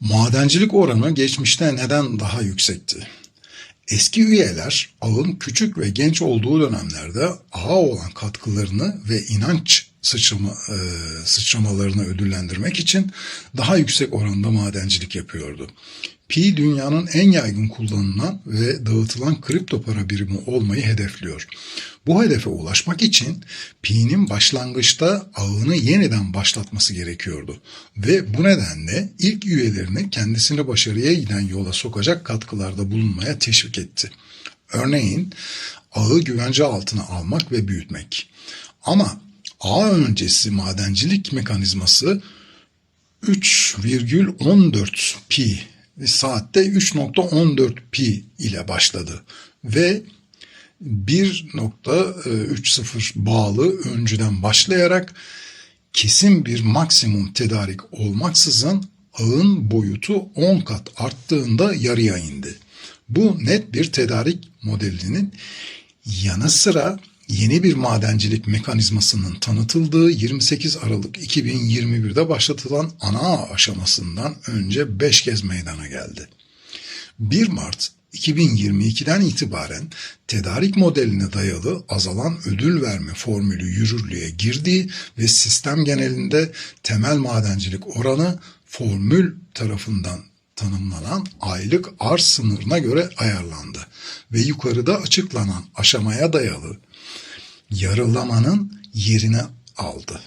Madencilik oranı geçmişte neden daha yüksekti? Eski üyeler ağın küçük ve genç olduğu dönemlerde ağa olan katkılarını ve inanç sıçrama, e, sıçramalarını ödüllendirmek için daha yüksek oranda madencilik yapıyordu. Pi dünyanın en yaygın kullanılan ve dağıtılan kripto para birimi olmayı hedefliyor. Bu hedefe ulaşmak için Pi'nin başlangıçta ağını yeniden başlatması gerekiyordu. Ve bu nedenle ilk üyelerini kendisini başarıya giden yola sokacak katkılarda bulunmaya teşvik etti. Örneğin ağı güvence altına almak ve büyütmek. Ama ağ öncesi madencilik mekanizması 3,14 pi saatte 3.14 pi ile başladı ve 1.30 bağlı öncüden başlayarak kesin bir maksimum tedarik olmaksızın ağın boyutu 10 kat arttığında yarıya indi. Bu net bir tedarik modelinin yanı sıra yeni bir madencilik mekanizmasının tanıtıldığı 28 Aralık 2021'de başlatılan ana aşamasından önce 5 kez meydana geldi. 1 Mart 2022'den itibaren tedarik modeline dayalı azalan ödül verme formülü yürürlüğe girdi ve sistem genelinde temel madencilik oranı formül tarafından tanımlanan aylık arz sınırına göre ayarlandı ve yukarıda açıklanan aşamaya dayalı yarılamanın yerini aldı.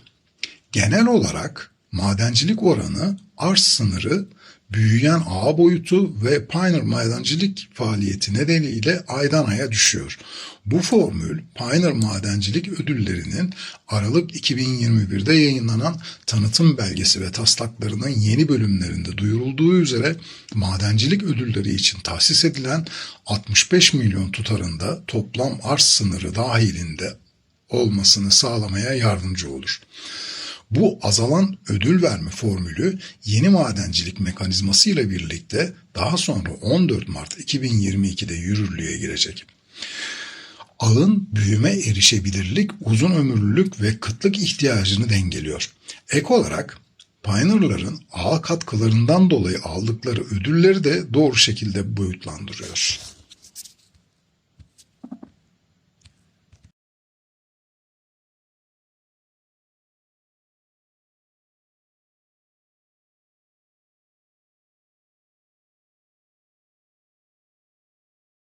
Genel olarak madencilik oranı arz sınırı büyüyen ağ boyutu ve Pioneer madencilik faaliyeti nedeniyle aydan aya düşüyor. Bu formül Pioneer madencilik ödüllerinin Aralık 2021'de yayınlanan tanıtım belgesi ve taslaklarının yeni bölümlerinde duyurulduğu üzere madencilik ödülleri için tahsis edilen 65 milyon tutarında toplam arz sınırı dahilinde olmasını sağlamaya yardımcı olur. Bu azalan ödül verme formülü yeni madencilik mekanizması ile birlikte daha sonra 14 Mart 2022'de yürürlüğe girecek. Ağın büyüme erişebilirlik, uzun ömürlülük ve kıtlık ihtiyacını dengeliyor. Ek olarak Pioneer'ların ağ katkılarından dolayı aldıkları ödülleri de doğru şekilde boyutlandırıyor.